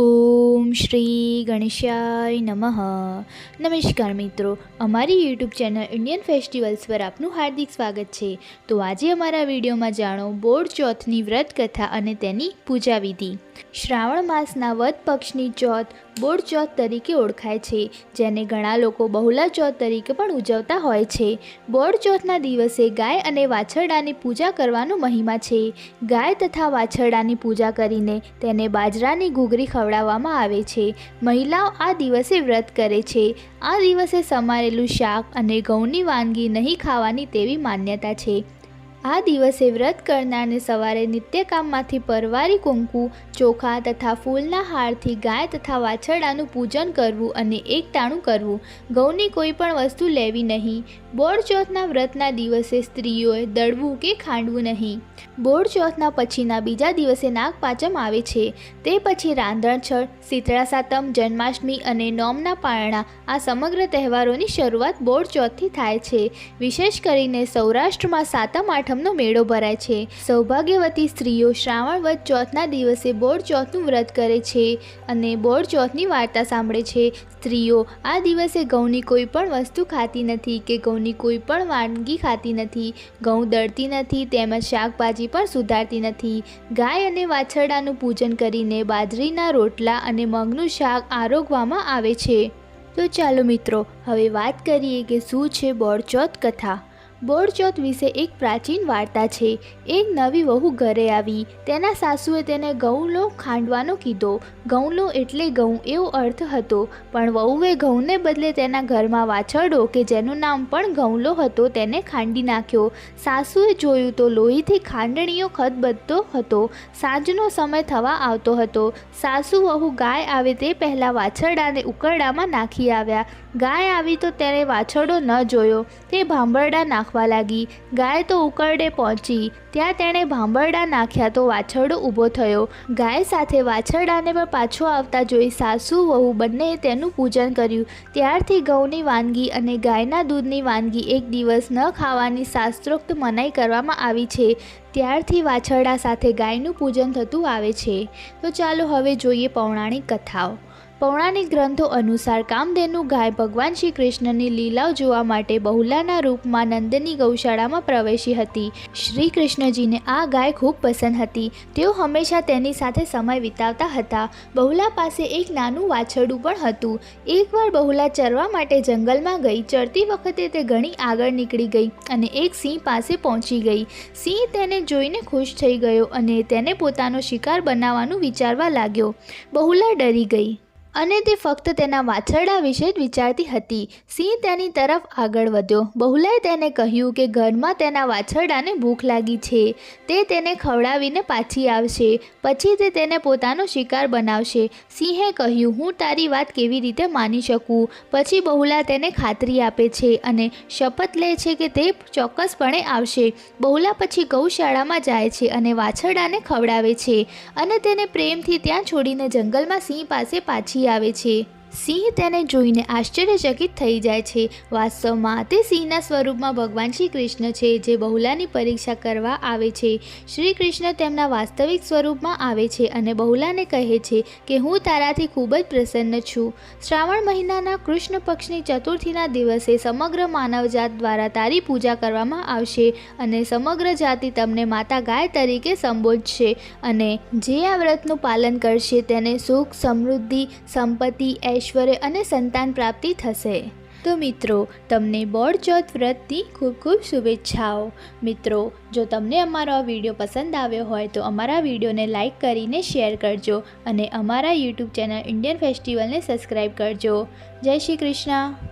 Oh. ઓમ શ્રી ગણેશાય નમઃ. નમસ્કાર મિત્રો, અમારી યુટ્યુબ ચેનલ ઇન્ડિયન ફેસ્ટિવલ્સ પર આપનું હાર્દિક સ્વાગત છે. તો આજે અમારા વિડીયોમાં જાણો બોર્ડ ચોથની વ્રત કથા અને તેની પૂજા વિધિ. શ્રાવણ માસના વદ પક્ષની ચોથ બોર્ડ ચોથ તરીકે ઓળખાય છે, જેને ઘણા લોકો બહુલા ચોથ તરીકે પણ ઉજવતા હોય છે. બોર્ડ ચોથના દિવસે ગાય અને વાછરડાની પૂજા કરવાનો મહિમા છે. ગાય તથા વાછરડાની પૂજા કરીને તેને બાજરાની ઘૂઘરી ખવડાવવામાં આવે છે. મહિલાઓ આ દિવસે વ્રત કરે છે. આ દિવસે સમારેલું શાક અને ઘઉંની વાનગી નહીં ખાવાની તેવી માન્યતા છે. આ દિવસે વ્રત કરનારને સવારે નિત્યકામમાંથી પરવારી કુંકુ, ચોખા તથા ફૂલના હારથી ગાય તથા વાછરડાનું પૂજન કરવું અને એકટાણું કરવું. ઘઉંની કોઈ પણ વસ્તુ લેવી નહીં. બોળ ચોથના વ્રતના દિવસે સ્ત્રીઓએ દળવું કે ખાંડવું નહીં. બોળ ચોથના પછીના બીજા દિવસે નાગપાંચમ આવે છે. તે પછી રાંધણછળ શીતળા સાતમ, જન્માષ્ટમી અને નોમના પારણા આ સમગ્ર તહેવારોની શરૂઆત બોળ ચોથથી થાય છે. વિશેષ કરીને સૌરાષ્ટ્રમાં સાતમ આઠમનો મેળો ભરાય છે. સૌભાગ્યવતી સ્ત્રીઓ શ્રાવણ વધ ચોથના દિવસે બોળ ચોથનું વ્રત કરે છે અને બોળ ચોથની વાર્તા સાંભળે છે. સ્ત્રીઓ આ દિવસે ઘઉંની કોઈ પણ વસ્તુ ખાતી નથી કે ઘઉંની કોઈ પણ વાનગી ખાતી નથી. ઘઉં દળતી નથી, તેમજ શાકભાજી પણ સુધારતી નથી. ગાય અને વાછરડાનું પૂજન કરીને બાજરીના રોટલા અને મગનું શાક આરોગવામાં આવે છે. તો ચાલો મિત્રો, હવે વાત કરીએ કે શું છે બોળચોથ કથા. બોળચોથ વિશે એક પ્રાચીન વાર્તા છે. એક નવી વહુ ઘરે આવી. તેના સાસુએ તેને ઘઉંલો ખાંડવાનો કીધો. ઘઉંલો એટલે ઘઉં એવો અર્થ હતો. પણ વહુએ ઘઉંને બદલે તેના ઘરમાં વાછરડો કે જેનું નામ પણ ઘઉંલો હતો તેને ખાંડી નાખ્યો. સાસુએ જોયું તો લોહીથી ખાંડણીઓ ખતબદતો હતો. સાંજનો સમય થવા આવતો હતો. સાસુ વહુ ગાય આવે તે પહેલાં વાછરડાને ઉકરડામાં નાખી આવ્યા. ગાય આવી તો તેને વાછરડો ન જોયો. તે ભાંભરડા નાખવા લાગી. ગાય તો ઉકરડે પહોંચી. ત્યાં તેણે ભાંભરડા નાખ્યા તો વાછરડો ઊભો થયો. ગાય સાથે વાછરડાને પણ પાછો આવતા જોઈ સાસુ, વહુ બંનેએ તેનું પૂજન કર્યું. ત્યારથી ઘઉંની વાનગી અને ગાયના દૂધની વાનગી એક દિવસ ન ખાવાની શાસ્ત્રોક્ત મનાઈ કરવામાં આવી છે. ત્યારથી વાછરડા સાથે ગાયનું પૂજન થતું આવે છે. તો ચાલો હવે જોઈએ પૌરાણિક કથાઓ. પૌરાણિક ગ્રંથો અનુસાર કામધેનુ ગાય ભગવાન શ્રી કૃષ્ણની લીલાઓ જોવા માટે બહુલાના રૂપમાં નંદની ગૌશાળામાં પ્રવેશી હતી. શ્રી કૃષ્ણજીને આ ગાય ખૂબ પસંદ હતી. તેઓ હંમેશા તેની સાથે સમય વિતાવતા હતા. બહુલા પાસે એક નાનું વાછરડું પણ હતું. એકવાર બહુલા ચરવા માટે જંગલમાં ગઈ, ચરતી વખતે તે ઘણી આગળ નીકળી ગઈ અને એક સિંહ પાસે પહોંચી ગઈ. સિંહ તેને જોઈને ખુશ થઈ ગયો અને તેને પોતાનો શિકાર બનાવવાનું વિચારવા લાગ્યો. બહુલા ડરી ગઈ. અને તે ફક્ત તેના વાછરડા વિશે જ વિચારતી હતી. સિંહ તેની તરફ આગળ વધ્યો. બહુલાએ તેને કહ્યું કે ઘરમાં તેના વાછરડાને ભૂખ લાગી છે. તે તેને ખવડાવીને પાછી આવશે. પછી તે તેને પોતાનો શિકાર બનાવશે. સિંહે કહ્યું, હું તારી વાત કેવી રીતે માની શકું? પછી બહુલા તેને ખાતરી આપે છે અને શપથ લે છે કે તે ચોક્કસપણે આવશે. બહુલા પછી ગૌશાળામાં જાય છે અને વાછરડાને ખવડાવે છે અને તેને પ્રેમથી ત્યાં છોડીને જંગલમાં સિંહ પાસે પાછી આવે છે. સિંહ તેને જોઈને આશ્ચર્યચકિત થઈ જાય છે. વાસ્તવમાં તે સિંહના સ્વરૂપમાં ભગવાન શ્રી કૃષ્ણ છે, જે બહુલાની પરીક્ષા કરવા આવે છે. શ્રી કૃષ્ણ તેમના વાસ્તવિક સ્વરૂપમાં આવે છે અને બહુલાને કહે છે કે, હું તારાથી ખૂબ જ પ્રસન્ન છું. શ્રાવણ મહિનાના કૃષ્ણ પક્ષની ચતુર્થીના દિવસે સમગ્ર માનવજાત દ્વારા તારી પૂજા કરવામાં આવશે અને સમગ્ર જાતિ તમને માતા ગાય તરીકે સંબોધશે અને જે આ વ્રતનું પાલન કરશે તેને સુખ, સમૃદ્ધિ, સંપત્તિ, ઐશ્વર્ય અને સંતાન પ્રાપ્તિ થશે. તો મિત્રો, તમને બોળચોથ વ્રતની ખૂબ ખૂબ શુભેચ્છાઓ. મિત્રો, જો તમને અમારો આ વીડિયો પસંદ આવ્યો હોય તો અમારા વિડીયોને લાઇક કરીને શેર કરજો અને અમારા યુટ્યુબ ચેનલ ઇન્ડિયન ફેસ્ટિવલને સબસ્ક્રાઈબ કરજો. જય શ્રી કૃષ્ણ.